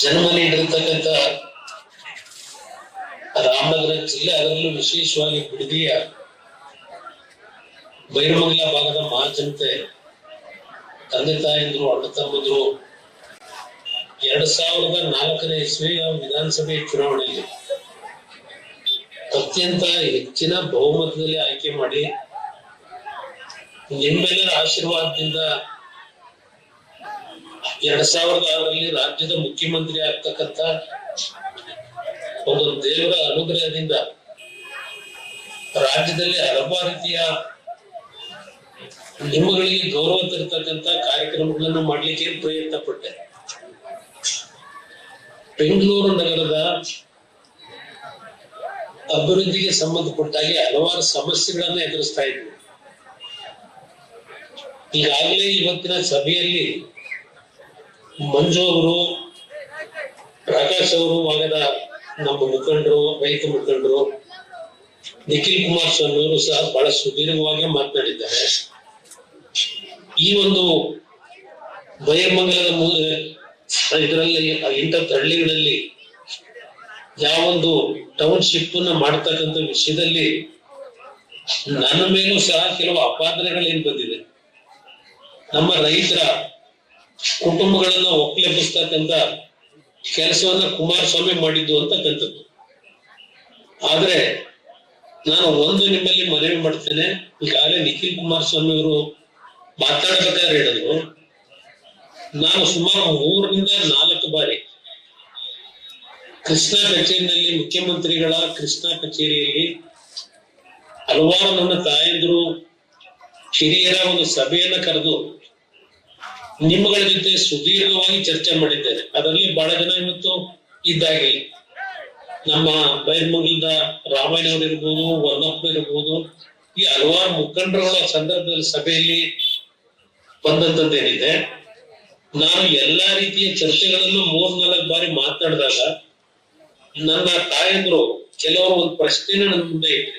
ಜನ್ಮ ನೀಡಿರ್ತಕ್ಕಂಥ ರಾಮನಗರ ಜಿಲ್ಲೆ ಅದರಲ್ಲೂ ವಿಶೇಷವಾಗಿ ಬಿಡದಿಯ ಬೈರಮಂಗಲ ಭಾಗದ ಮಹಾಜನತೆ, ತಂದೆ ತಾಯಂದ್ರು, ಅಣ್ಣ ಎರಡ್ ಸಾವಿರದ ನಾಲ್ಕನೇ ಇಸ್ವಿಯ ವಿಧಾನಸಭೆ ಚುನಾವಣೆಯಲ್ಲಿ ಅತ್ಯಂತ ಹೆಚ್ಚಿನ ಬಹುಮತದಲ್ಲಿ ಆಯ್ಕೆ ಮಾಡಿ ನಿಮ್ಮೆಲ್ಲರ ಆಶೀರ್ವಾದದಿಂದ ಎರಡ್ ಸಾವಿರದ ಆರಲ್ಲಿ ರಾಜ್ಯದ ಮುಖ್ಯಮಂತ್ರಿ ಆಗ್ತಕ್ಕಂತ ಒಂದು ದೇವರ ಅನುಗ್ರಹದಿಂದ ರಾಜ್ಯದಲ್ಲಿ ಹಲವಾರು ರೀತಿಯ ನಿಮ್ಮಗಳಿಗೆ ಗೌರವ ತರ್ತಕ್ಕಂತ ಕಾರ್ಯಕ್ರಮಗಳನ್ನು ಮಾಡ್ಲಿಕ್ಕೆ ಪ್ರಯತ್ನ ಪಟ್ಟೆ. ಬೆಂಗಳೂರು ನಗರದ ಅಭಿವೃದ್ಧಿಗೆ ಸಂಬಂಧಪಟ್ಟಾಗಿ ಹಲವಾರು ಸಮಸ್ಯೆಗಳನ್ನ ಎದುರಿಸ್ತಾ ಇದ್ವಿ. ಈಗಾಗಲೇ ಇವತ್ತಿನ ಸಭೆಯಲ್ಲಿ ಮಂಜು ಅವರು, ಪ್ರಕಾಶ್ ಅವರು ಭಾಗದ ನಮ್ಮ ಮುಖಂಡರು, ರೈತ ಮುಖಂಡರು, ನಿಖಿಲ್ ಕುಮಾರ್ ಸ್ವಾಮಿ ಅವರು ಸಹ ಬಹಳ ಸುದೀರ್ಘವಾಗಿ ಮಾತನಾಡಿದ್ದಾರೆ. ಈ ಒಂದು ಬೈರಮಂಗಲದ ಮೂ- ಇದರಲ್ಲಿ ಇಂಥ ಹಳ್ಳಿಗಳಲ್ಲಿ ಯಾವೊಂದು ಟೌನ್ಶಿಪ್ನ ಮಾಡ್ತಕ್ಕಂಥ ವಿಷಯದಲ್ಲಿ ನನ್ನ ಮೇಲೂ ಸಹ ಕೆಲವು ಅಪಾದನೆಗಳೇನ್ ಬಂದಿದೆ. ನಮ್ಮ ರೈತರ ಕುಟುಂಬಗಳನ್ನ ಒಕ್ಕಲೆಬ್ಬಿಸ್ತಕ್ಕಂತ ಕೆಲಸವನ್ನ ಕುಮಾರಸ್ವಾಮಿ ಮಾಡಿದ್ದು ಅಂತಕ್ಕಂಥದ್ದು ಆದ್ರೆ ನಾನು ಒಂದು ನಿಮ್ಮಲ್ಲಿ ಮನವಿ ಮಾಡ್ತೇನೆ, ಈಗಾಗಲೇ ನಿಖಿಲ್ ಕುಮಾರಸ್ವಾಮಿ ಅವರು ಮಾತಾಡ್ಬೇಕಾದ್ರೆ ಹೇಳಿದ್ರು. ನಾನು ಸುಮಾರು ಮೂರರಿಂದ ನಾಲ್ಕು ಬಾರಿ ಕೃಷ್ಣ ಕಚೇರಿನಲ್ಲಿ ಮುಖ್ಯಮಂತ್ರಿಗಳ ಕೃಷ್ಣ ಕಚೇರಿಯಲ್ಲಿ ಹಲವಾರು ನನ್ನ ತಾಯಂದ್ರು, ಹಿರಿಯರ ಒಂದು ಸಭೆಯನ್ನ ಕರೆದು ನಿಮ್ಮಗಳ ಜೊತೆ ಸುದೀರ್ಘವಾಗಿ ಚರ್ಚೆ ಮಾಡಿದ್ದೇನೆ. ಅದರಲ್ಲಿ ಬಹಳ ಜನ ಇವತ್ತು ಇದ್ದಾಗಿ ನಮ್ಮ ಬೈರ್ಮಂಗಲದ ರಾಮಾಯಣವ್ರು ಇರ್ಬೋದು ವರ್ಣಪ್ಪ ಇರ್ಬೋದು, ಈ ಹಲವಾರು ಮುಖಂಡರುಗಳ ಸಂದರ್ಭದಲ್ಲಿ ಸಭೆಯಲ್ಲಿ ಬಂದಂತದ್ದೇನಿದೆ, ನಾನು ಎಲ್ಲಾ ರೀತಿಯ ಚರ್ಚೆಗಳನ್ನು ಮೂರ್ ನಾಲ್ಕು ಬಾರಿ ಮಾತನಾಡಿದಾಗ ನನ್ನ ತಾಯಂದ್ರು ಕೆಲವರು ಒಂದು ಪ್ರಶ್ನೆ ನನ್ನ ಮುಂದೆ ಇಟ್ಟರು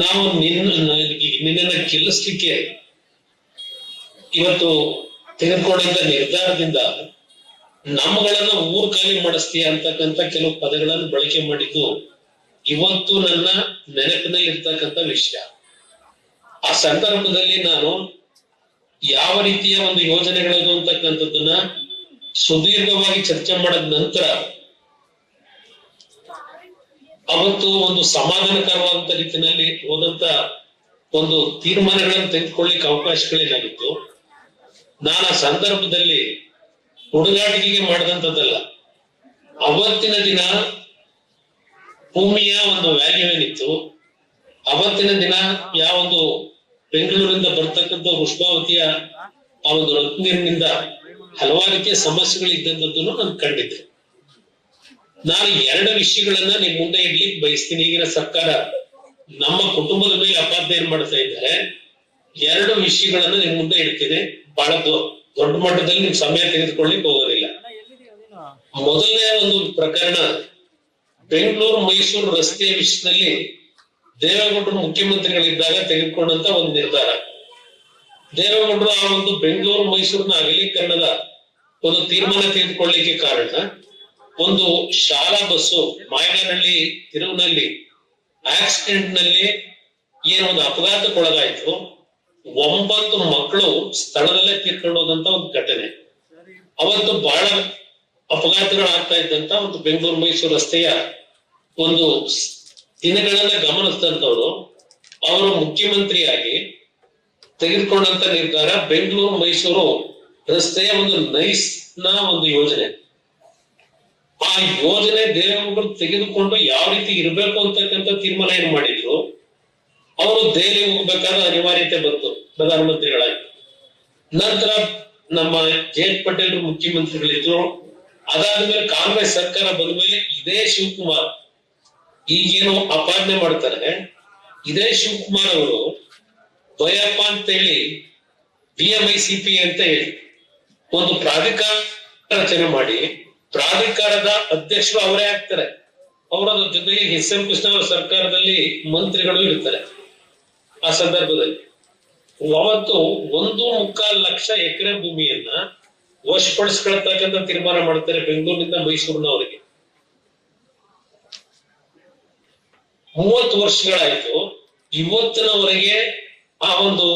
ನಾವು ನಿನ್ನ ನಿನ್ನನ್ನ ಗೆಲ್ಲಿಸ್ಲಿಕ್ಕೆ ಇವತ್ತು ತೆಗೆದುಕೊಂಡಂತ ನಿರ್ಧಾರದಿಂದ ನಮ್ಮಗಳನ್ನ ಊರ್ ಖಾಲಿ ಮಾಡಿಸ್ತೀಯ ಅಂತಕ್ಕಂಥ ಕೆಲವು ಪದಗಳನ್ನು ಬಳಕೆ ಮಾಡಿದ್ದು ಇವತ್ತು ನನ್ನ ನೆನಪಿನಲ್ಲಿ ಇರ್ತಕ್ಕಂಥ ವಿಷಯ. ಆ ಸಂದರ್ಭದಲ್ಲಿ ನಾನು ಯಾವ ರೀತಿಯ ಒಂದು ಯೋಜನೆಗಳದು ಅಂತಕ್ಕಂಥದ್ದನ್ನ ಸುದೀರ್ಘವಾಗಿ ಚರ್ಚೆ ಮಾಡಿದ ನಂತರ ಅವತ್ತು ಒಂದು ಸಮಾಧಾನಕರವಾದಂತ ರೀತಿಯಲ್ಲಿ ಹೋದಂತ ಒಂದು ತೀರ್ಮಾನಗಳನ್ನು ತೆಗೆದುಕೊಳ್ಳಿಕ್ಕೆ ಅವಕಾಶಗಳೇನಾಗಿತ್ತು? ನಾನು ಸಂದರ್ಭದಲ್ಲಿ ಹುಡುಗಾಟಿಕೆಗೆ ಮಾಡಿದಂಥದ್ದಲ್ಲ. ಅವತ್ತಿನ ದಿನ ಭೂಮಿಯ ಒಂದು ವ್ಯಾಲ್ಯೂ ಏನಿತ್ತು ಅವತ್ತಿನ ದಿನ ಯಾವೊಂದು ಬೆಂಗಳೂರಿಂದ ಬರ್ತಕ್ಕಂಥ ಪುಷ್ಪಾವತಿಯ ಆ ಒಂದು ರತ್ನೀರಿನಿಂದ ಹಲವಾರು ರೀತಿಯ ಸಮಸ್ಯೆಗಳು ಇದ್ದಂಥದ್ದನ್ನು ನಾನು ಕಂಡಿದ್ದೆ. ನಾನು ಎರಡು ವಿಷಯಗಳನ್ನ ನಿಮ್ ಮುಂದೆ ಇಡ್ಲಿಕ್ಕೆ ಬಯಸ್ತೀನಿ. ಈಗಿನ ಸರ್ಕಾರ ನಮ್ಮ ಕುಟುಂಬದ ಮೇಲೆ ಅಪಾರ್ಥ ಏನ್ ಮಾಡ್ತಾ ಇದ್ದಾರೆ? ಎರಡು ವಿಷಯಗಳನ್ನ ನಿಮ್ ಮುಂದೆ ಇಡ್ತೀನಿ. ಬಹಳ ದೊಡ್ಡ ಮಟ್ಟದಲ್ಲಿ ನೀವು ಸಮಯ ತೆಗೆದುಕೊಳ್ಳಿಕ್ ಹೋಗೋದಿಲ್ಲ. ಮೊದಲನೇ ಒಂದು ಪ್ರಕರಣ ಬೆಂಗಳೂರು ಮೈಸೂರು ರಸ್ತೆಯ ವಿಷಯದಲ್ಲಿ ದೇವೇಗೌಡರು ಮುಖ್ಯಮಂತ್ರಿಗಳಿದ್ದಾಗ ತೆಗೆದುಕೊಂಡಂತ ಒಂದು ನಿರ್ಧಾರ. ದೇವೇಗೌಡರು ಆ ಒಂದು ಬೆಂಗಳೂರು ಮೈಸೂರಿನ ಅಗಲೀಕರಣದ ಒಂದು ತೀರ್ಮಾನ ತೆಗೆದುಕೊಳ್ಳಿಕ್ಕೆ ಕಾರಣ ಒಂದು ಶಾಲಾ ಬಸ್ಸು ಮಾಯನಹಳ್ಳಿ ತಿರುವಿನಲ್ಲಿ ಆಕ್ಸಿಡೆಂಟ್ನಲ್ಲಿ ಏನೊಂದು ಅಪಘಾತಕ್ಕೊಳಗಾಯ್ತು. ಒಂಬತ್ತು ಮಕ್ಕಳು ಸ್ಥಳದಲ್ಲೇ ತೀರ್ಕೊಂಡು ಹೋದಂತ ಒಂದು ಘಟನೆ. ಅವತ್ತು ಬಹಳ ಅಪಘಾತಗಳಾಗ್ತಾ ಇದ್ದಂತ ಒಂದು ಬೆಂಗಳೂರು ಮೈಸೂರು ರಸ್ತೆಯ ಒಂದು ದಿನಗಳನ್ನ ಗಮನಿಸಿದಂತವ್ರು, ಅವರು ಮುಖ್ಯಮಂತ್ರಿಯಾಗಿ ತೆಗೆದುಕೊಂಡಂತ ನಿರ್ಧಾರ ಬೆಂಗಳೂರು ಮೈಸೂರು ರಸ್ತೆಯ ಒಂದು ನೈಸ್ನ ಒಂದು ಯೋಜನೆ. ಆ ಯೋಜನೆ ದೇವರು ತೆಗೆದುಕೊಂಡು ಯಾವ ರೀತಿ ಇರಬೇಕು ಅಂತಕ್ಕಂಥ ತೀರ್ಮಾನ ಏನ್ ಮಾಡಿದ್ರು? ಅವರು ದೆಹಲಿಗೆ ಹೋಗ್ಬೇಕಾದ ಅನಿವಾರ್ಯತೆ ಬಂತು ಪ್ರಧಾನಮಂತ್ರಿಗಳಾಗಿ. ನಂತರ ನಮ್ಮ ಜಯಂತ್ ಪಟೇಲ್ ಮುಖ್ಯಮಂತ್ರಿಗಳಿದ್ರು. ಅದಾದ್ಮೇಲೆ ಕಾಂಗ್ರೆಸ್ ಸರ್ಕಾರ ಬಂದ ಮೇಲೆ ಇದೇ ಶಿವಕುಮಾರ್ ಈಗೇನು ಅಪಾದನೆ ಮಾಡ್ತಾರೆ. ಇದೇ ಶಿವಕುಮಾರ್ ಅವರು ಭಯಪ್ಪ ಅಂತೇಳಿ B M I C P ಅಂತ ಹೇಳಿ ಒಂದು ಪ್ರಾಧಿಕಾರ ರಚನೆ ಮಾಡಿ ಪ್ರಾಧಿಕಾರದ ಅಧ್ಯಕ್ಷರು ಅವರೇ ಆಗ್ತಾರೆ. ಅವರ ಜೊತೆಗೆ ಎಸ್ ಎಂ ಕೃಷ್ಣ ಅವರ ಸರ್ಕಾರದಲ್ಲಿ ಮಂತ್ರಿಗಳು ಇರ್ತಾರೆ. ಆ ಸಂದರ್ಭದಲ್ಲಿ ಅವತ್ತು ಒಂದು ಮುಕ್ಕಾಲ್ ಲಕ್ಷ ಎಕರೆ ಭೂಮಿಯನ್ನ ವಶಪಡಿಸ್ಕೊಳ್ತಕ್ಕಂಥ ತೀರ್ಮಾನ ಮಾಡ್ತಾರೆ ಬೆಂಗಳೂರಿನಿಂದ ಮೈಸೂರಿನವರಿಗೆ. ಮೂವತ್ತು ವರ್ಷಗಳಾಯ್ತು, ಇವತ್ತಿನವರೆಗೆ ಆ ಒಂದು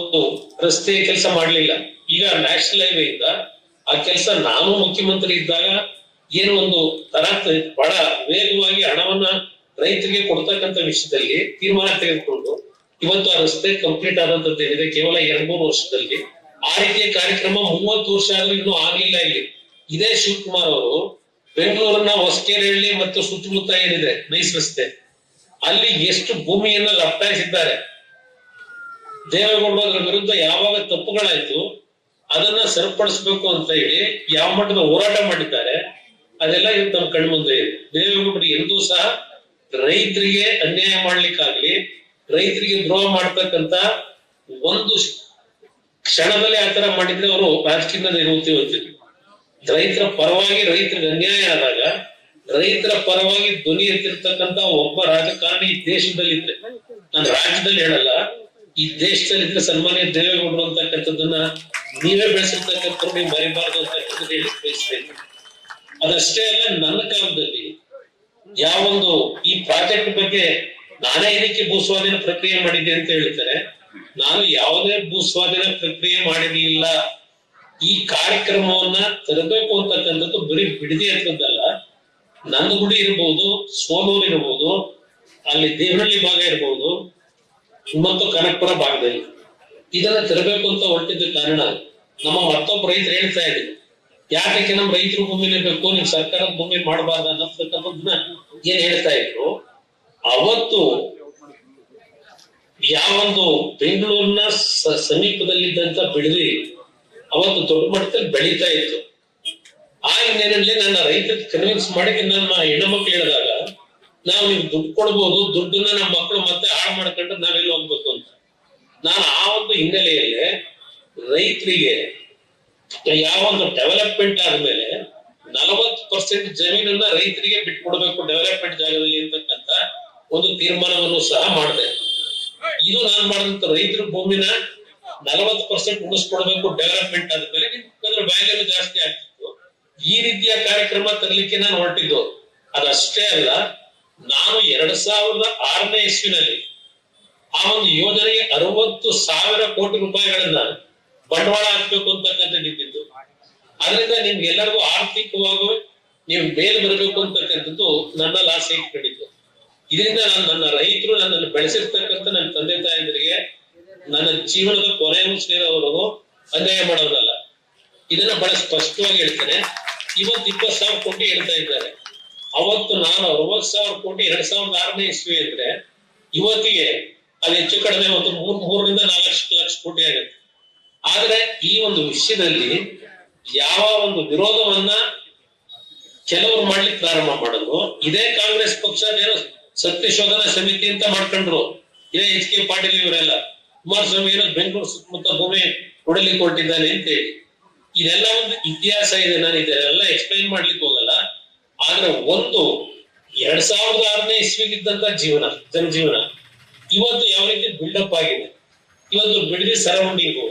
ರಸ್ತೆ ಕೆಲಸ ಮಾಡ್ಲಿಲ್ಲ. ಈಗ ನ್ಯಾಷನಲ್ ಹೈವೇ ಇಂದ ಆ ಕೆಲಸ ನಾನು ಮುಖ್ಯಮಂತ್ರಿ ಇದ್ದಾಗ ಏನು ಒಂದು ತರ ಬಹಳ ವೇಗವಾಗಿ ಹಣವನ್ನ ರೈತರಿಗೆ ಕೊಡ್ತಕ್ಕಂಥ ವಿಷಯದಲ್ಲಿ ತೀರ್ಮಾನ ತೆಗೆದುಕೊಂಡು ಇವತ್ತು ಆ ರಸ್ತೆ ಕಂಪ್ಲೀಟ್ ಆದಂತದ್ದು ಏನಿದೆ? ಕೇವಲ ಎರಡ್ ಮೂರು ವರ್ಷದಲ್ಲಿ. ಆ ರೀತಿಯ ಕಾರ್ಯಕ್ರಮ ಮೂವತ್ತು ವರ್ಷ ಆದ್ರೂ ಇನ್ನೂ ಆಗ್ಲಿಲ್ಲ ಇಲ್ಲಿ. ಇದೇ ಶಿವಕುಮಾರ್ ಅವರು ಬೆಂಗಳೂರನ್ನ ಹೊಸಕೆರೆಹಳ್ಳಿ ಮತ್ತು ಸುತ್ತಮುತ್ತ ಏನಿದೆ? ನೈಸ್ ರಸ್ತೆ. ಅಲ್ಲಿ ಎಷ್ಟು ಭೂಮಿಯನ್ನ ಲಪ್ಟಾಯಿಸಿದ್ದಾರೆ ದೇವೇಗೌಡರ ವಿರುದ್ಧ ಯಾವಾಗ ತಪ್ಪುಗಳಾಯ್ತು, ಅದನ್ನ ಸರಿಪಡಿಸ್ಬೇಕು ಅಂತ ಹೇಳಿ ಯಾವ ಮಟ್ಟದ ಹೋರಾಟ ಮಾಡಿದ್ದಾರೆ, ಅದೆಲ್ಲ ಇವತ್ತು ನಮ್ಮ ಕಣ್ಮುಂದೆ ಇದೆ. ದೇವೇಗೌಡರು ಎಂದೂ ಸಹ ರೈತರಿಗೆ ಅನ್ಯಾಯ ಮಾಡ್ಲಿಕ್ಕಾಗ್ಲಿ ರೈತರಿಗೆ ದ್ರೋಹ ಮಾಡ್ತಕ್ಕಂತ ಒಂದು ಕ್ಷಣದಲ್ಲಿ ಆತರ ಮಾಡಿದ್ರೆ ಅವರು ರಾಜಕೀಯದಿಂದ ನಿವೃತ್ತಿ ಹೋಗ್ತೀವಿ ರೈತರ ಪರವಾಗಿ ರೈತರಿಗೆ ಅನ್ಯಾಯ ಆದಾಗ, ರೈತರ ಪರವಾಗಿ ಧ್ವನಿ ಎತ್ತಿರ್ತಕ್ಕಂತ ಒಬ್ಬ ರಾಜಕಾರಣಿ ಈ ದೇಶದಲ್ಲಿ ಇದ್ರೆ ನಾನು ರಾಜ್ಯದಲ್ಲಿ ಹೇಳಲ್ಲ, ಈ ದೇಶದಲ್ಲಿ ಇದ್ರೆ ಸನ್ಮಾನ್ಯ ದೇವೇಗೌಡರು ಅಂತಕ್ಕಂಥದ್ದನ್ನ ನೀವೇ ಬೆಳೆಸಿರ್ತಕ್ಕಂಥ ನೀವು ಮರಿಬಾರ್ದು ಅಂತಕ್ಕಂಥದ್ದು ಹೇಳಿ ಬಯಸ್ತೇನೆ ಅದಷ್ಟೇ ಅಲ್ಲ, ನನ್ನ ಕಾಲದಲ್ಲಿ ಯಾವೊಂದು ಈ ಪ್ರಾಜೆಕ್ಟ್ ಬಗ್ಗೆ ನಾನೇ ಇದಕ್ಕೆ ಭೂಸ್ವಾಧೀನ ಪ್ರಕ್ರಿಯೆ ಮಾಡಿದ್ದೆ ಅಂತ ಹೇಳ್ತಾರೆ ನಾನು ಯಾವುದೇ ಭೂಸ್ವಾಧೀನ ಪ್ರಕ್ರಿಯೆ ಮಾಡಿರಲಿಲ್ಲ. ಈ ಕಾರ್ಯಕ್ರಮವನ್ನ ತರಬೇಕು ಅಂತಕ್ಕಂಥದ್ದು ಬರೀ ಬಿಡದಿ ಅಂತದ್ದಲ್ಲ ನಂದಗುಡಿ ಇರ್ಬೋದು ಸೋಲೂರು ಇರ್ಬೋದು, ಅಲ್ಲಿ ದೇವನಹಳ್ಳಿ ಭಾಗ ಇರ್ಬೋದು ಮತ್ತು ಕನಕಪುರ ಭಾಗದಲ್ಲಿ. ಇದನ್ನ ತರಬೇಕು ಅಂತ ಹೊರಟಿದ್ದ ಕಾರಣ ನಮ್ಮ ಮತ್ತೊಬ್ಬ ರೈತರು ಹೇಳ್ತಾ ಇದ್ರು, ಯಾಕೆ ನಮ್ಮ ರೈತರು ಭೂಮಿನೇ ಬೇಕು, ನೀವು ಸರ್ಕಾರದ ಭೂಮಿ ಮಾಡಬಾರ್ದು ಅನ್ನತಕ್ಕಂಥದ್ದನ್ನ ಏನ್ ಹೇಳ್ತಾ ಇದ್ರು ಅವತ್ತು ಯಾವೊಂದು ಬೆಂಗಳೂರಿನ ಸಮೀಪದಲ್ಲಿದ್ದಂತ ಬಿಡದಿ ಅವತ್ತು ದೊಡ್ಡ ಮಟ್ಟದಲ್ಲಿ ಬೆಳೀತಾ ಇತ್ತು. ಆ ಹಿನ್ನೆಲೆಯಲ್ಲಿ ನನ್ನ ರೈತ ಕನ್ವಿನ್ಸ್ ಮಾಡಿ ನನ್ನ ಹೆಣ್ಣುಮಕ್ಳು ಹೇಳಿದಾಗ, ನಾವು ನೀವು ದುಡ್ಡು ಕೊಡ್ಬೋದು, ದುಡ್ಡನ್ನ ನಮ್ಮ ಮಕ್ಕಳು ಮತ್ತೆ ಹಾಳು ಮಾಡ್ಕೊಂಡು ನಾವೆಲ್ಲ ಹೋಗ್ಬೇಕು ಅಂತ. ನಾನು ಆ ಒಂದು ಹಿನ್ನೆಲೆಯಲ್ಲಿ ರೈತರಿಗೆ ಯಾವ ಒಂದು ಡೆವಲಪ್ಮೆಂಟ್ ಆದ್ಮೇಲೆ ನಲವತ್ತು ಪರ್ಸೆಂಟ್ ಜಮೀನನ್ನ ರೈತರಿಗೆ ಬಿಟ್ಕೊಡ್ಬೇಕು ಡೆವಲಪ್ಮೆಂಟ್ ಜಾಗದಲ್ಲಿ ಅಂತಕ್ಕಂತ ಒಂದು ತೀರ್ಮಾನವನ್ನು ಸಹ ಮಾಡಿದೆ. ಇದು ನಾನು ಮಾಡಿದಂತ ರೈತರ ಭೂಮಿನ ನಲವತ್ತು ಪರ್ಸೆಂಟ್ ಉಳಿಸ್ಕೊಡ್ಬೇಕು ಡೆವಲಪ್ಮೆಂಟ್ ಆದ್ಮೇಲೆ ನಿಮ್ಗೆ ವ್ಯಾಲ್ಯೂ ಜಾಸ್ತಿ ಆಗ್ತಿತ್ತು. ಈ ರೀತಿಯ ಕಾರ್ಯಕ್ರಮ ತರಲಿಕ್ಕೆ ನಾನು ಹೊರಟಿದ್ದು. ಅದಷ್ಟೇ ಅಲ್ಲ, ನಾನು ಎರಡ್ ಸಾವಿರದ ಆರನೇ ಇಸ್ವಿನಲ್ಲಿ ಆ ಒಂದು ಯೋಜನೆಗೆ ಅರವತ್ತು ಸಾವಿರ ಕೋಟಿ ರೂಪಾಯಿಗಳನ್ನ ಬಂಡವಾಳ ಹಾಕ್ಬೇಕು ನಿಂತಿದ್ದು ಅದರಿಂದ ನಿಮ್ಗೆಲ್ಲರಿಗೂ ಆರ್ಥಿಕವಾಗಿ ನೀವು ಮೇಲ್ ಬರಬೇಕು ಅಂತಕ್ಕಂಥದ್ದು ನನ್ನಲ್ಲಿ ಆಸೆ ಇಟ್ಕೊಂಡಿದ್ದು. ಇದರಿಂದ ನಾನು ನನ್ನ ರೈತರು ನನ್ನನ್ನು ಬೆಳೆಸಿರ್ತಕ್ಕಂಥ ನನ್ನ ತಂದೆ ತಾಯಂದಿರಿಗೆ ನನ್ನ ಜೀವನದ ಕೊನೆ ಅವರು ಅನ್ಯಾಯ ಮಾಡೋದಲ್ಲ. ಇದನ್ನ ಬಹಳ ಸ್ಪಷ್ಟವಾಗಿ ಹೇಳ್ತೇನೆ. ಇವತ್ತು ಇಪ್ಪತ್ತು ಸಾವಿರ ಕೋಟಿ ಹೇಳ್ತಾ ಇದ್ದಾರೆ. ಅವತ್ತು ನಾನು ಅರವತ್ ಸಾವಿರ ಕೋಟಿ, ಎರಡ್ ಸಾವಿರದ ಆರನೇ ಇಸ್ವಿ ಅಂದ್ರೆ ಇವತ್ತಿಗೆ ಅದು ಹೆಚ್ಚು ಕಡಿಮೆ ಒಂದು ಮೂರ್ ಮೂರರಿಂದ ನಾಲ್ಕು ಲಕ್ಷ ಲಕ್ಷ ಕೋಟಿ ಆಗುತ್ತೆ. ಆದ್ರೆ ಈ ಒಂದು ವಿಷಯದಲ್ಲಿ ಯಾವ ಒಂದು ವಿರೋಧವನ್ನ ಕೆಲವರು ಮಾಡ್ಲಿಕ್ಕೆ ಪ್ರಾರಂಭ ಮಾಡಿದ್ರು ಇದೇ ಕಾಂಗ್ರೆಸ್ ಪಕ್ಷ ಏನೋ ಸತ್ಯಶೋಧನಾ ಸಮಿತಿ ಅಂತ ಮಾಡ್ಕೊಂಡ್ರು. ಇದೇ ಎಚ್ ಕೆ ಪಾಟೀಲ್ ಇವರೆಲ್ಲ. ಕುಮಾರಸ್ವಾಮಿ ಏನೋ ಬೆಂಗಳೂರು ಸುತ್ತಮುತ್ತ ಭೂಮಿ ಕೊಡಲಿಕ್ಕೆ ಕೊಟ್ಟಿದ್ದಾನೆ ಅಂತ ಹೇಳಿ. ಇದೆಲ್ಲ ಒಂದು ಇತಿಹಾಸ ಇದೆ. ನಾನು ಇದೆಲ್ಲ ಎಕ್ಸ್ಪ್ಲೈನ್ ಮಾಡ್ಲಿಕ್ಕೆ ಹೋಗಲ್ಲ. ಆದ್ರೆ ಒಂದು ಎರಡ್ ಸಾವಿರದ ಆರನೇ ಇಸ್ವಿಗಿದ್ದಂತ ಜೀವನ, ಜನಜೀವನ ಇವತ್ತು ಯಾವ ರೀತಿ ಬಿಲ್ಡಪ್ ಆಗಿದೆ? ಇವತ್ತು ಬಿಡದಿ ಸರೌಂಡಿಂಗು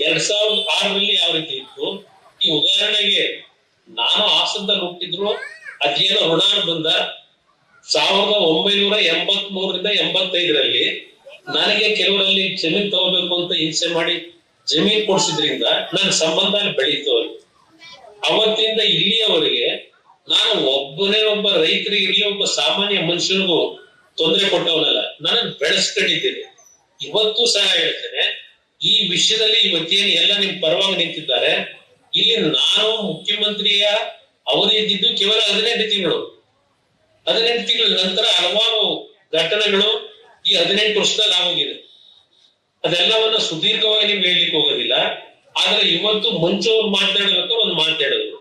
ಎರಡ್ ಸಾವಿರದ ಆರರಲ್ಲಿ ಯಾವ ರೀತಿ ಇತ್ತು? ಈ ಉದಾಹರಣೆಗೆ ನಾನು ಹಾಸನದಲ್ಲಿ ಹುಟ್ಟಿದ್ರು ಅದೇನೋ ಬಂದ. ಸಾವಿರದ ಒಂಬೈನೂರ ಎಂಬತ್ ಮೂರರಿಂದ ಎಂಬತ್ತೈದರಲ್ಲಿ ನನಗೆ ಕೆಲವರಲ್ಲಿ ಜಮೀನ್ ತಗೋಬೇಕು ಅಂತ ಹಿಂಸೆ ಮಾಡಿ ಜಮೀನ್ ಕೊಡ್ಸಿದ್ರಿಂದ ನನ್ನ ಸಂಬಂಧ ಬೆಳೀತು ಅವತ್ತಿಂದ ಇಲ್ಲಿಯವರೆಗೆ ನಾನು ಒಬ್ಬನೇ ಒಬ್ಬ ರೈತರಿಗೆ ಇಲ್ಲಿ ಒಬ್ಬ ಸಾಮಾನ್ಯ ಮನುಷ್ಯನಿಗೂ ತೊಂದರೆ ಕೊಟ್ಟವನಲ್ಲ ನಾನು ಬೆಳೆಸ್ಕೊಂಡಿದ್ದೇನೆ. ಇವತ್ತು ಸಹ ಹೇಳ್ತೇನೆ, ಈ ವಿಷಯದಲ್ಲಿ ಇವತ್ತೇನು ಎಲ್ಲ ನಿಮ್ ಪರವಾಗಿ ನಿಂತಿದ್ದಾರೆ. ಇಲ್ಲಿ ನಾನು ಮುಖ್ಯಮಂತ್ರಿಯ ಅವಧಿ ಇದ್ದಿದ್ದು ಕೇವಲ ಹದಿನೆಂಟು ತಿಂಗಳು. ಹದಿನೆಂಟು ತಿಂಗಳ ನಂತರ ಹಲವಾರು ಘಟನೆಗಳು ಈ ಹದಿನೆಂಟು ವರ್ಷದಲ್ಲಿ ಆಗೋಗಿದೆ. ಅದೆಲ್ಲವನ್ನ ಸುದೀರ್ಘವಾಗಿ ನೀವು ಹೇಳಲಿಕ್ಕೆ ಹೋಗೋದಿಲ್ಲ. ಆದ್ರೆ ಇವತ್ತು ಮಂಚು ಅವ್ರು ಮಾತನಾಡ್ಬೇಕಾದ್ರೆ ಒಂದು ಮಾತಾಡಿದ್ರು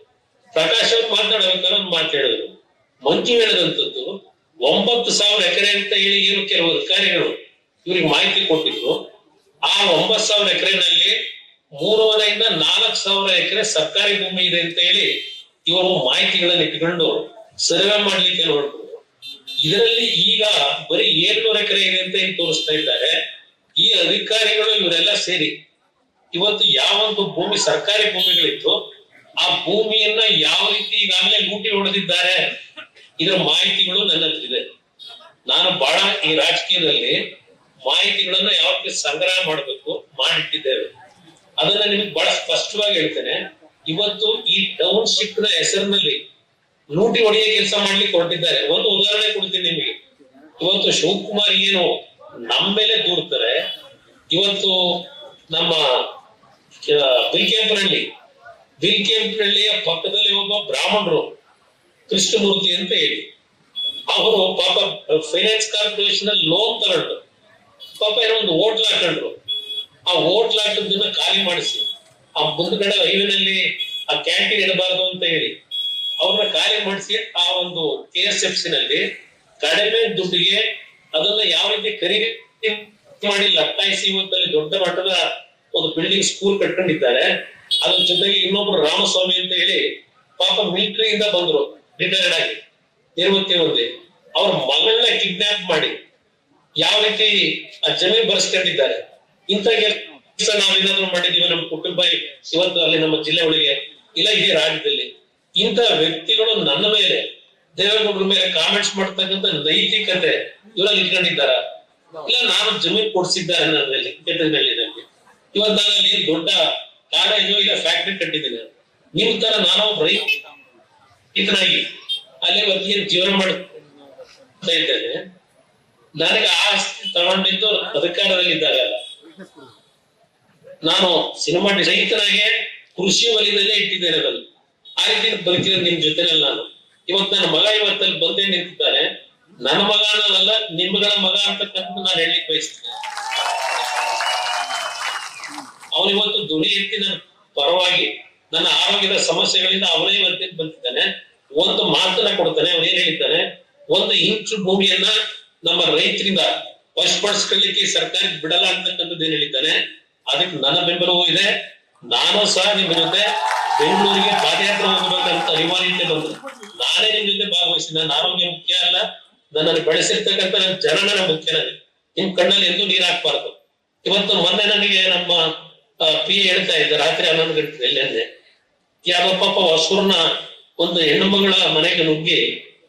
ಪ್ರಕಾಶ್ ಅವ್ರು ಮಾತನಾಡ್ಬೇಕಾದ್ರೆ ಒಂದು ಮಾತಾಡಿದ್ರು ಮಂಚು ಹೇಳದಂತದ್ದು ಒಂಬತ್ತು ಸಾವಿರ ಎಕರೆ ಅಂತ ಹೇಳಿ ಏನು ಕೆಲವು ಅಧಿಕಾರಿಗಳು ಇವ್ರಿಗೆ ಮಾಹಿತಿ ಕೊಟ್ಟಿದ್ರು. ಆ ಒಂಬತ್ತು ಸಾವಿರ ಎಕರೆನಲ್ಲಿ ಮೂರುವರೆಯಿಂದ ನಾಲ್ಕು ಸಾವಿರ ಎಕರೆ ಸರ್ಕಾರಿ ಭೂಮಿ ಇದೆ ಅಂತ ಹೇಳಿ ಇವರು ಮಾಹಿತಿಗಳನ್ನು ಇಟ್ಕೊಂಡು ಸರ್ವೆ ಮಾಡ್ಲಿಕ್ಕೆ ನೋಡ್ಬೋದು ಇದರಲ್ಲಿ ಈಗ ಬರೀ ಏಳ್ನೂರ ಎಕರೆ ಇದೆ ಅಂತ ತೋರಿಸ್ತಾ ಇದ್ದಾರೆ. ಈ ಅಧಿಕಾರಿಗಳು ಇವರೆಲ್ಲ ಸೇರಿ ಇವತ್ತು ಯಾವೊಂದು ಭೂಮಿ ಸರ್ಕಾರಿ ಭೂಮಿಗಳಿತ್ತು, ಆ ಭೂಮಿಯನ್ನ ಯಾವ ರೀತಿ ಈಗಾಗಲೇ ಲೂಟಿ ಹೊಡೆದಿದ್ದಾರೆ ಇದರ ಮಾಹಿತಿಗಳು ನನ್ನ ನಾನು ಬಹಳ ಈ ರಾಜಕೀಯದಲ್ಲಿ ಮಾಹಿತಿಗಳನ್ನ ಯಾವ ರೀತಿ ಸಂಗ್ರಹ ಮಾಡಬೇಕು, ಮಾಡಿಟ್ಟಿದ್ದೇವೆ. ಅದನ್ನ ನಿಮ್ಗೆ ಬಹಳ ಸ್ಪಷ್ಟವಾಗಿ ಹೇಳ್ತೇನೆ. ಇವತ್ತು ಈ ಟೌನ್ಶಿಪ್ನ ಹೆಸರಿನಲ್ಲಿ ಲೂಟಿ ಹೊಡೆಯ ಕೆಲಸ ಮಾಡ್ಲಿಕ್ಕೆ ಹೊರಟಿದ್ದಾರೆ. ಒಂದು ಉದಾಹರಣೆ ಕೊಡ್ತೀನಿ ನಿಮಗೆ. ಇವತ್ತು ಶಿವಕುಮಾರ್ ಏನು ನಮ್ಮ ಮೇಲೆ ದೂರ್ತಾರೆ. ಇವತ್ತು ನಮ್ಮ ಬಿಲ್ಕೆಂಪನಹಳ್ಳಿ ಬಿಲ್ಕೆಂಪನಹಳ್ಳಿಯ ಪಕ್ಕದಲ್ಲಿ ಒಬ್ಬ ಬ್ರಾಹ್ಮಣರು ಕೃಷ್ಣಮೂರ್ತಿ ಅಂತ ಹೇಳಿ. ಅವರು ಪಾಪ ಫೈನಾನ್ಸ್ ಕಾರ್ಪೊರೇಷನ್ ಅಲ್ಲಿ ಲೋನ್ ತಗೊಂಡ್ರು. ಪಾಪ ಏನೋ ಒಂದು ಹೋಟ್ಲ್ ಹಾಕೊಂಡ್ರು. ಆ ಹೋಟ್ಲ್ ಹಾಕಿದ್ದನ್ನ ಖಾಲಿ ಮಾಡಿಸಿ. ಆ ಮುಂದ್ಗಡೆ ಹೈವೇನಲ್ಲಿ ಆ ಕ್ಯಾಂಟೀನ್ ಇಡಬಾರದು ಅಂತ ಹೇಳಿ. ಅವ್ರನ್ನ ಕಾರ್ಯ ಮಾಡಿಸಿ ಆ ಒಂದು ಕೆ ಎಸ್ ಎಫ್ ಸಿ ನಲ್ಲಿ ಕಡಿಮೆ ದುಡ್ಡಿಗೆ ಅದನ್ನ ಯಾವ ರೀತಿ ಖರೀದಿ ಮಾಡಿ ಲಟ್ಟಾಯಿಸಿ ಇವತ್ತಲ್ಲಿ ದೊಡ್ಡ ಮಟ್ಟದ ಒಂದು ಬಿಲ್ಡಿಂಗ್ ಸ್ಕೂಲ್ ಕಟ್ಕೊಂಡಿದ್ದಾರೆ. ಅದ್ರ ಜೊತೆಗೆ ಇನ್ನೊಬ್ರು ರಾಮಸ್ವಾಮಿ ಅಂತ ಹೇಳಿ ಪಾಪ ಮಿಲಿಟರಿಯಿಂದ ಬಂದ್ರು ರಿಟೈರ್ಡ್ ಆಗಿ ನಿವೃತ್ತಿ ಹೊಂದಿ ಅವ್ರ ಮಗಳನ್ನ ಕಿಡ್ನಾಪ್ ಮಾಡಿ ಯಾವ ರೀತಿ ಆ ಜಮೀನ್ ಬರ್ಸ್ಕೊಂಡಿದ್ದಾರೆ. ಇಂಥ ನಾವೇನಾದ್ರೂ ಮಾಡಿದೀವಿ ನಮ್ಮ ಕುಟುಂಬ, ಇವತ್ತು ಅಲ್ಲಿ ನಮ್ಮ ಜಿಲ್ಲೆ ಒಳಗೆ, ಇಲ್ಲ ಇಡೀ ರಾಜ್ಯದಲ್ಲಿ. ಇಂಥ ವ್ಯಕ್ತಿಗಳು ನನ್ನ ಮೇಲೆ, ದೇವೇಗೌಡರ ಮೇಲೆ ಕಾಮೆಂಟ್ಸ್ ಮಾಡ್ತಕ್ಕಂಥ ನೈತಿಕತೆ ಇವರಲ್ಲಿ ಇಟ್ಕೊಂಡಿದ್ದಾರ? ಇಲ್ಲ, ನಾನು ಜಮೀನ್ ಕೊಡ್ಸಿದ್ದಾರೆ ನನ್ನಲ್ಲಿ ಕೆಟ್ಟದಲ್ಲಿ ಇವತ್ತು ನಾನಲ್ಲಿ ದೊಡ್ಡ ಕಾಲೇಜು ಇಲ್ಲ ಫ್ಯಾಕ್ಟ್ರಿ ಕಟ್ಟಿದ್ದೀನಿ. ನಿಮ್ ತರ ನಾನು ರೈತ. ರೈತನಾಗಿ ಅಲ್ಲಿ ಇವತ್ತು ಜೀವನ ಮಾಡ್ತಾ ಇದ್ದೇನೆ. ನನಗೆ ಆಸ್ತಿ ತಗೊಂಡಿದ್ದು ಅಧಿಕಾರದಲ್ಲಿ ಇದ್ದಾಗ ನಾನು ಸಿನಿಮಾ ರೈತನಾಗೆ ಕೃಷಿ ವಲಯದಲ್ಲೇ ಇಟ್ಟಿದ್ದೇನೆ ನಾನು ಆ ರೀತಿ ಬದುಕಿದ ನಿಮ್ ಜೊತೆನಲ್ಲ ನಾನು. ಇವತ್ತು ನನ್ನ ಮಗ ಇವತ್ತಲ್ಲಿ ಬಂದೇ ನಿಂತಿದ್ದಾನೆ. ನನ್ನ ಮಗ ಅನ್ನೋದಲ್ಲ, ನಿಮ್ಗಳ ಮಗ ಅಂತಕ್ಕಂಥ ನಾನು ಹೇಳಲಿಕ್ಕೆ ಬಯಸ್ತೇನೆ. ಅವನು ಇವತ್ತು ಧ್ವನಿ ಎತ್ತಿ ನನ್ನ ಪರವಾಗಿ ನನ್ನ ಆರೋಗ್ಯದ ಸಮಸ್ಯೆಗಳಿಂದ ಅವನೇ ಇವತ್ತಿಗೆ ಬಂದಿದ್ದಾನೆ. ಒಂದು ಮಾತನ್ನ ಕೊಡ್ತಾನೆ ಅವನು ಏನ್ ಹೇಳ್ತಾನೆ? ಒಂದು ಇಂಚು ಭೂಮಿಯನ್ನ ನಮ್ಮ ರೈತರಿಂದ ವಶಪಡಿಸ್ಕೊಳ್ಳಿಕ್ಕೆ ಸರ್ಕಾರ ಬಿಡಲ್ಲ ಅಂತಕ್ಕಂಥದ್ದು ಏನ್ ಹೇಳಿದ್ದಾನೆ ಅದಕ್ಕೆ ನನ್ನ ಬೆಂಬಲವೂ ಇದೆ. ನಾನು ಸಹ ನಿಮ್ಮ ಜೊತೆ ಬೆಂಗಳೂರಿಗೆ ಪಾದಯಾತ್ರೆ ಹೋಗಬೇಕಂತ ಅನಿವಾರ್ಯತೆ ಬಂತು. ನಾನೇ ನಿಮ್ ಜೊತೆ ಭಾಗವಹಿಸಿ ನನ್ನ ಆರೋಗ್ಯ ಮುಖ್ಯ ಅಲ್ಲ. ನನ್ನನ್ನು ಬೆಳೆಸಿರ್ತಕ್ಕಂಥ ನನ್ನ ಜನನ ಮುಖ್ಯ ನನಗೆ. ನಿಮ್ ಕಣ್ಣಲ್ಲಿ ಎಂದೂ ನೀರ್ ಹಾಕ್ಬಾರ್ದು. ಇವತ್ತು ಮೊನ್ನೆ ನನಗೆ ನಮ್ಮ ಪಿ ಹೇಳ್ತಾ ಇದ್ದ, ರಾತ್ರಿ ಹನ್ನೊಂದು ಗಂಟೆ ಎಲ್ಲೆಂದೆ ಯಾವ ಪಾಪ ಒಂದು ಹೆಣ್ಣು ಮಗಳ ಮನೆಗೆ ನುಗ್ಗಿ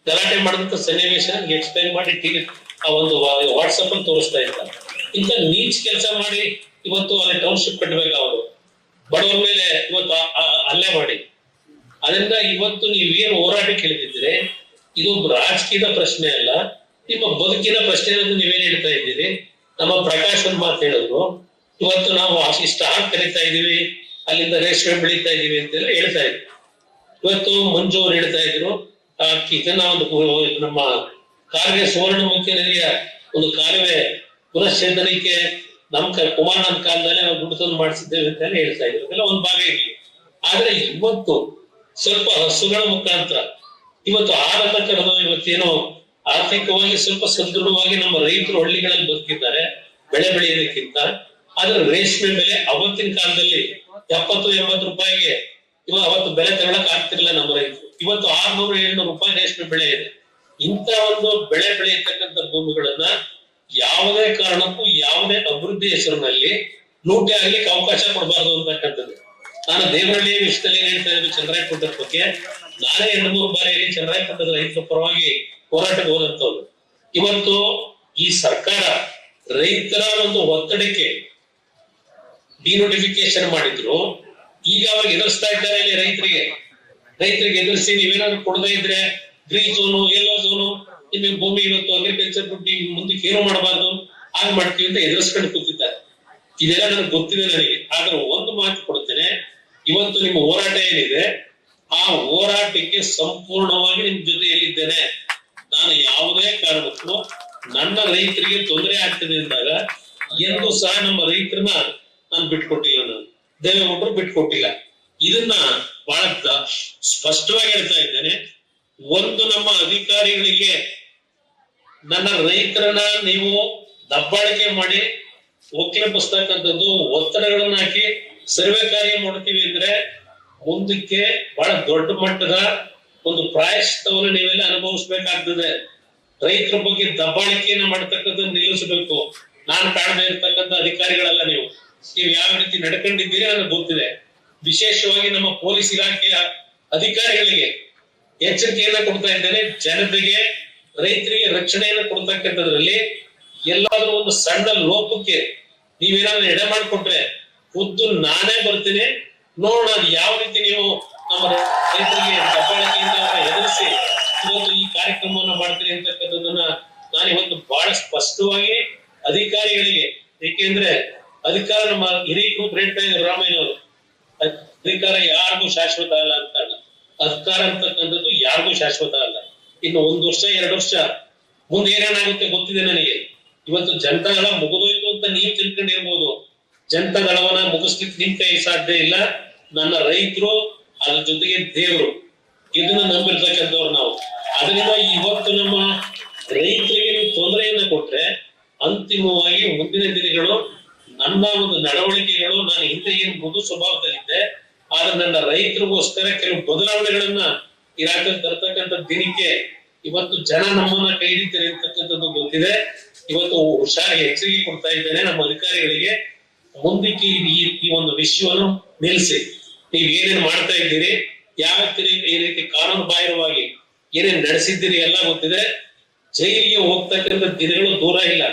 ಗಲಾಟೆ ಮಾಡಿದಂತ ಸನ್ನಿವೇಶ ಎಕ್ಸ್ಪ್ಲೈನ್ ಮಾಡಿ ಟಿವಿ ಆ ಒಂದು ವಾಟ್ಸಪ್ ಅಲ್ಲಿ ತೋರಿಸ್ತಾ ಇದ್ದ. ಇಂಥ ನೀಚ್ ಕೆಲಸ ಮಾಡಿ ಇವತ್ತು ಅಲ್ಲಿ ಟೌನ್ಶಿಪ್ ಕಟ್ಬೇಕು ಅವರು? ಬಡವರ ಮೇಲೆ ಇವತ್ತು ಹಲ್ಲೆ ಮಾಡಿ. ಅದರಿಂದ ಇವತ್ತು ನೀವೇನು ಹೋರಾಟ ಕೇಳಿದ್ರೆ ಇದು ರಾಜಕೀಯದ ಪ್ರಶ್ನೆ ಅಲ್ಲ. ನಿಮ್ಮ ಬದುಕಿನ ಪ್ರಶ್ನೆ ಅನ್ನೋದು ನೀವೇನ್ ಹೇಳ್ತಾ ಇದ್ದೀರಿ? ನಮ್ಮ ಪ್ರಕಾಶ್ ಒಂದ್ ಮಾತು ಹೇಳಿದ್ರು. ಇವತ್ತು ನಾವು ಇಷ್ಟ ಹಾಕಿ ಕರಿತಾ ಇದೀವಿ ಅಲ್ಲಿಂದ ರೇಷ್ಮೆ ಬೆಳೀತಾ ಇದೀವಿ ಅಂತೆಲ್ಲ ಹೇಳ್ತಾ ಇದ್ರು. ಇವತ್ತು ಮಂಜು ಅವ್ರು ಹೇಳ್ತಾ ಇದ್ರು ಇದನ್ನ ಒಂದು ನಮ್ಮ ಕಾಲುವೆ ಸುವರ್ಣಮುಖಿ ನದಿಯ ಒಂದು ಕಾಲುವೆ ಪುನಶ್ಚೇತನಕ್ಕೆ ನಮ್ ಕುಮಾರ್ ಕಾಲದಲ್ಲಿ ನಾವು ದುಡ್ಡು ಮಾಡಿಸಿದ್ದೇವೆ ಅಂತ ಹೇಳಿ ಹೇಳ್ತಾ ಇದ್ರು. ಅದೆಲ್ಲ ಒಂದ್ ಭಾಗ ಇರಲಿ. ಆದ್ರೆ ಇವತ್ತು ಸ್ವಲ್ಪ ಹಸುಗಳ ಮುಖಾಂತರ, ಇವತ್ತು ಆಹಾರ ಕರೆದು ಇವತ್ತೇನೋ ಆರ್ಥಿಕವಾಗಿ ಸ್ವಲ್ಪ ಸದೃಢವಾಗಿ ನಮ್ಮ ರೈತರು ಹಳ್ಳಿಗಳಲ್ಲಿ ಬದುಕಿದ್ದಾರೆ, ಬೆಳೆ ಬೆಳೆಯೋದಕ್ಕಿಂತ ಆದ್ರೆ ರೇಷ್ಮೆ ಬೆಲೆ ಅವತ್ತಿನ ಕಾಲದಲ್ಲಿ ಎಪ್ಪತ್ತು, ಎಂಬತ್ತು ರೂಪಾಯಿಗೆ ಇವ ಅವತ್ತು ಬೆಲೆ ತಗೊಳಕ್ ಆಗ್ತಿರ್ಲಿಲ್ಲ ನಮ್ಮ ರೈತರು. ಇವತ್ತು ಆರ್ನೂರು, ಏಳ್ನೂರು ರೂಪಾಯಿ ರೇಷ್ಮೆ ಬೆಳೆ ಇದೆ. ಇಂತ ಒಂದು ಬೆಳೆ ಬೆಳೆಯತಕ್ಕಂಥ ಭೂಮಿಗಳನ್ನ ಯಾವುದೇ ಕಾರಣಕ್ಕೂ ಯಾವುದೇ ಅಭಿವೃದ್ಧಿ ಹೆಸರಿನಲ್ಲಿ ಲೂಟಿ ಆಗ್ಲಿಕ್ಕೆ ಅವಕಾಶ ಕೊಡಬಾರದು ಅಂತಕ್ಕಂಥದ್ದು. ನಾನು ದೇವರಳ್ಳಿ ವಿಷಯದಲ್ಲಿ ಏನ್ ಹೇಳ್ತಾ ಇದ್ದೀನಿ ಚಂದ್ರಾಯಪಟ್ಟದ ಬಗ್ಗೆ ನಾನೇ ಎರಡು ಮೂರು ಬಾರಿಯಲ್ಲಿ ಚಂದ್ರಾಯಪಟ್ಟದ ರೈತರ ಪರವಾಗಿ ಹೋರಾಟಕ್ಕೆ ಹೋದಂತವ್ರು ಇವತ್ತು ಈ ಸರ್ಕಾರ ರೈತರ ಒಂದು ಒತ್ತಡಕ್ಕೆ ಡಿನೋಟಿಫಿಕೇಶನ್ ಮಾಡಿದ್ರು. ಈಗ ಅವಾಗ ಎದುರಿಸ್ತಾ ಇದ್ದಾರೆ ಇಲ್ಲಿ ರೈತರಿಗೆ. ರೈತರಿಗೆ ಎದುರಿಸಿ ನೀವೇನಾದ್ರು ಕೊಡದೇ ಇದ್ರೆ ಗ್ರೀನ್ ಝೋನು ಯೆಲ್ಲೋ ಝೋನು ನಿಮಗೆ ಭೂಮಿ ಇವತ್ತು ಅಗ್ರಿಕಲ್ಚರ್ ಬಿಟ್ಟು ಮುಂದೆ ಏನು ಮಾಡಬಾರ್ದು? ಹಾಗೆ ಮಾಡ್ತೀವಿ ಅಂತ ಎದುರಿಸ್ಕೊಂಡು ಕೂತಿದ್ದಾರೆ. ಇದೆಲ್ಲ ನನಗೆ ಗೊತ್ತಿದೆ ನನಗೆ. ಆದ್ರೆ ಒಂದು ಮಾತು ಕೊಡ್ತೇನೆ ಇವತ್ತು ನಿಮ್ಮ ಹೋರಾಟ ಏನಿದೆ, ಆ ಹೋರಾಟಕ್ಕೆ ಸಂಪೂರ್ಣವಾಗಿ ನಿಮ್ ಜೊತೆಯಲ್ಲಿದ್ದೇನೆ. ನಾನು ಯಾವುದೇ ಕಾರಣಕ್ಕೂ ನನ್ನ ರೈತರಿಗೆ ತೊಂದರೆ ಆಗ್ತದೆ ಅಂದಾಗ ಎಂದು ಸಹ ನಮ್ಮ ರೈತರನ್ನ ನಾನು ಬಿಟ್ಕೊಟ್ಟಿಲ್ಲ ನಾನು. ದೇವೇಗೌಡರು ಬಿಟ್ಕೊಟ್ಟಿಲ್ಲ. ಇದನ್ನ ಬಹಳ ಸ್ಪಷ್ಟವಾಗಿ ಹೇಳ್ತಾ ಇದ್ದೇನೆ. ಒಂದು ನಮ್ಮ ಅಧಿಕಾರಿಗಳಿಗೆ ನನ್ನ ರೈತರನ್ನ ನೀವು ದಬ್ಬಾಳಿಕೆ ಮಾಡಿ ಒಕ್ಕಲೆಪಿಸ್ತಕ್ಕಂಥದ್ದು ಒತ್ತಡಗಳನ್ನ ಹಾಕಿ ಸರ್ವೆ ಕಾರ್ಯ ಮಾಡ್ತೀವಿ ಅಂದ್ರೆ ಮುಂದಕ್ಕೆ ಬಹಳ ದೊಡ್ಡ ಮಟ್ಟದ ಒಂದು ಪ್ರಾಯಶ್ಚಿತ್ತವನ್ನು ನೀವೆಲ್ಲ ಅನುಭವಿಸ್ಬೇಕಾಗ್ತದೆ. ರೈತರ ಬಗ್ಗೆ ದಬ್ಬಾಳಿಕೆಯನ್ನ ಮಾಡ್ತಕ್ಕಂಥದ್ದು ನಿಲ್ಲಿಸಬೇಕು. ನಾನು ಕಾಣದೇ ಇರ್ತಕ್ಕಂಥ ಅಧಿಕಾರಿಗಳಲ್ಲ ನೀವು. ನೀವು ಯಾವ ರೀತಿ ನಡ್ಕೊಂಡಿದ್ದೀರಿ ನನಗೆ ಗೊತ್ತಿದೆ. ವಿಶೇಷವಾಗಿ ನಮ್ಮ ಪೊಲೀಸ್ ಇಲಾಖೆಯ ಅಧಿಕಾರಿಗಳಿಗೆ ಎಚ್ಚರಿಕೆಯನ್ನ ಕೊಡ್ತಾ ಇದ್ದೇನೆ. ಜನತೆಗೆ ರೈತರಿಗೆ ರಕ್ಷಣೆಯನ್ನ ಕೊಡ್ತಕ್ಕಂಥದ್ರಲ್ಲಿ ಎಲ್ಲಾದ್ರೂ ಒಂದು ಸಣ್ಣ ಲೋಪಕ್ಕೆ ನೀವೇನಾದ್ರೂ ಎಡೆ ಮಾಡಿಕೊಟ್ರೆ ಖುದ್ದು ನಾನೇ ಬರ್ತೀನಿ. ನೋಡೋಣ ಯಾವ ರೀತಿ ನೀವು ನಮ್ಮ ರೈತರಿಗೆ ಎದುರಿಸಿ ಇವತ್ತು ಈ ಕಾರ್ಯಕ್ರಮವನ್ನ ಮಾಡ್ತೀರಿ ಅಂತಕ್ಕಂಥದ್ದನ್ನ ನಾನು ಇವತ್ತು ಬಹಳ ಸ್ಪಷ್ಟವಾಗಿ ಅಧಿಕಾರಿಗಳಿಗೆ, ಏಕೆಂದ್ರೆ ಅಧಿಕಾರ ನಮ್ಮ ಹಿರಿಯ ಹೇಳ್ತಾ ರಾಮಯ್ಯ ಅವರು ಅಧಿಕಾರ ಯಾರಿಗೂ ಶಾಶ್ವತ ಅಲ್ಲ ಅಂತ ಅಧಿಕಾರ ಅಂತಕ್ಕಂಥದ್ದು ಯಾರಿಗೂ ಶಾಶ್ವತ ಅಲ್ಲ. ಇನ್ನು ಒಂದ್ ವರ್ಷ, ಎರಡು ವರ್ಷ ಮುಂದೆ ಏನೇನಾಗುತ್ತೆ ಗೊತ್ತಿದೆ ನನಗೆ. ಇವತ್ತು ಜನತಾದಳ ಮುಗಿದೋಯ್ತು ಅಂತ ನೀವು ತಿಳ್ಕೊಂಡಿರ್ಬೋದು. ಜನತಾದಳವನ್ನ ಮುಗಿಸ್ಲಿಕ್ಕೆ ನಿಮ್ ಕೈ ಸಾಧ್ಯ ಇಲ್ಲ. ನನ್ನ ರೈತರು, ಅದ್ರ ಜೊತೆಗೆ ದೇವರು. ಇದನ್ನ ನಂಬಿರ್ತಕ್ಕಂಥವ್ರು ನಾವು. ಅದರಿಂದ ಇವತ್ತು ನಮ್ಮ ರೈತರಿಗೆ ನೀವು ತೊಂದರೆಯನ್ನ ಕೊಟ್ರೆ ಅಂತಿಮವಾಗಿ ಮುಂದಿನ ದಿನಗಳು ನನ್ನ ಒಂದು ನಡವಳಿಕೆಗಳು, ನಾನು ಹಿಂದೆ ಏನು ಮೃದು ಸ್ವಭಾವದಲ್ಲಿದ್ದೆ ಆದ್ರೆ ನನ್ನ ರೈತರಿಗೋಸ್ಕರ ಕೆಲವು ಬದಲಾವಣೆಗಳನ್ನ ಇರಾಕಲ್ಲಿ ತರ್ತಕ್ಕಂಥ ದಿನಕ್ಕೆ ಇವತ್ತು ಜನ ನಮ್ಮನ್ನ ಕೈ ಹಿಡಿತಾರೆ ಗೊತ್ತಿದೆ. ಇವತ್ತು ಹುಷಾರಿಗೆ ಹೆಚ್ಚಿಗೆ ಕೊಡ್ತಾ ಇದ್ದೇನೆ. ನಮ್ಮ ಅಧಿಕಾರಿಗಳಿಗೆ ಮುಂದಕ್ಕೆ ಈ- ಒಂದು ವಿಷಯವನ್ನು ನಿಲ್ಲಿಸಿ. ನೀವ್ ಏನೇನ್ ಮಾಡ್ತಾ ಇದ್ದೀರಿ? ಯಾವ ಈ ರೀತಿ ಕಾನೂನು ಬಾಹಿರವಾಗಿ ಏನೇನ್ ನಡೆಸಿದ್ದೀರಿ ಎಲ್ಲ ಗೊತ್ತಿದೆ. ಜೈಲಿಗೆ ಹೋಗ್ತಕ್ಕಂಥ ದಿನಗಳು ದೂರ ಇಲ್ಲ.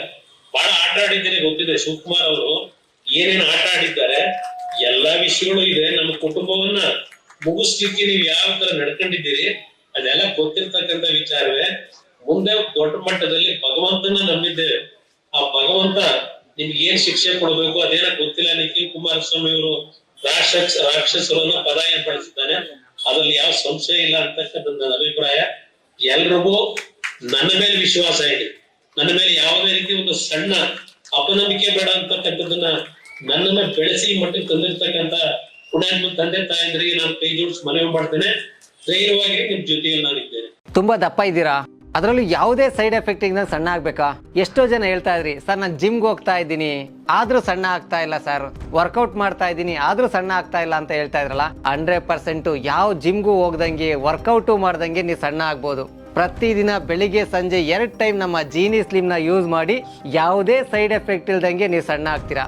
ಬಹಳ ಆಟ ಆಡಿದ್ದೀರಿ ಗೊತ್ತಿದೆ. ಶಿವಕುಮಾರ್ ಅವರು ಏನೇನು ಆಟ ಆಡಿದ್ದಾರೆ ಎಲ್ಲಾ ವಿಷಯಗಳು ಇದೆ. ನಮ್ಮ ಕುಟುಂಬವನ್ನ ಮುಗಿಸ್ಲಿಕ್ಕೆ ನೀವು ಯಾವ ತರ ನಡ್ಕೊಂಡಿದ್ದೀರಿ, ಅದೆಲ್ಲ ಗೊತ್ತಿರ್ತಕ್ಕಂಥ ವಿಚಾರವೇ. ಮುಂದೆ ದೊಡ್ಡ ಮಟ್ಟದಲ್ಲಿ ಭಗವಂತನ ನಂಬಿದ್ದೇವೆ. ಆ ಭಗವಂತ ನಿಮ್ಗೆ ಏನ್ ಶಿಕ್ಷೆ ಕೊಡಬೇಕು ಅದೇನ ಗೊತ್ತಿಲ್ಲ. ನಿಖಿಲ್ ಕುಮಾರಸ್ವಾಮಿ ಅವರು ರಾಕ್ಷಸ, ರಾಕ್ಷಸರನ್ನ ಪದ ಏರ್ಪಡಿಸಿದ್ದಾನೆ. ಅದ್ರಲ್ಲಿ ಯಾವ ಸಂಶಯ ಇಲ್ಲ ಅಂತಕ್ಕಂಥ ನನ್ನ ಅಭಿಪ್ರಾಯ. ಎಲ್ರಿಗೂ ನನ್ನ ಮೇಲೆ ವಿಶ್ವಾಸ ಇದೆ. ನನ್ನ ಮೇಲೆ ಯಾವುದೇ ರೀತಿ ಒಂದು ಸಣ್ಣ ಅಪನಂಬಿಕೆ ಬೇಡ ಅಂತಕ್ಕಂಥದ್ದನ್ನ ನನ್ನನ್ನ ಬೆಳೆಸಿ ಮಟ್ಟಿಗೆ ತಂದಿರ್ತಕ್ಕಂತ ಪುಣ್ಯಾತ್ಮ ತಂದೆ ತಾಯಿದ್ರಿಗೆ ನಾನು ಕೈ ಜೋಡಿಸಿ ಮನವಿ ಮಾಡ್ತೇನೆ. ಧೈರ್ಯವಾಗಿ ನಿಮ್ ಜೊತೆಯಲ್ಲಿ ನಾನಿದ್ದೇನೆ ತುಂಬಾ ದಪ್ಪ ಇದ್ದೀರಾ? ಅದರಲ್ಲೂ ಯಾವುದೇ ಸೈಡ್ ಎಫೆಕ್ಟ್ ಇಂದ ಸಣ್ಣ ಆಗ್ಬೇಕಾ? ಎಷ್ಟೋ ಜನ ಹೇಳ್ತಾ ಇದ್ರಿ, ಸರ್, ನಾನು ಜಿಮ್ಗೆ ಹೋಗ್ತಾ ಇದ್ದೀನಿ. ಆದ್ರೂ ಸಣ್ಣ ಆಗ್ತಾ ಇಲ್ಲ, ಸರ್. ವರ್ಕೌಟ್ ಮಾಡ್ತಾ ಇದ್ದೀನಿ, ಆದ್ರೂ ಸಣ್ಣ ಆಗ್ತಾ ಇಲ್ಲ ಅಂತ ಹೇಳ್ತಾ ಇದ್ರಲ್ಲ, ಹಂಡ್ರೆಡ್ ಪರ್ಸೆಂಟ್ ಯಾವ ಜಿಮ್ಗೂ ಹೋಗ್ದಂಗೆ ವರ್ಕೌಟು ಮಾಡ್ದಂಗೆ ನೀವು ಸಣ್ಣ ಆಗ್ಬೋದು. ಪ್ರತಿದಿನ ಬೆಳಿಗ್ಗೆ, ಸಂಜೆ ಎರಡು ಟೈಮ್ ನಮ್ಮ ಜೀನಿ ಸ್ಲಿಮ್ನ ಯೂಸ್ ಮಾಡಿ ಯಾವುದೇ ಸೈಡ್ ಎಫೆಕ್ಟ್ ಇಲ್ದಂಗೆ ನೀವು ಸಣ್ಣ ಆಗ್ತೀರಾ?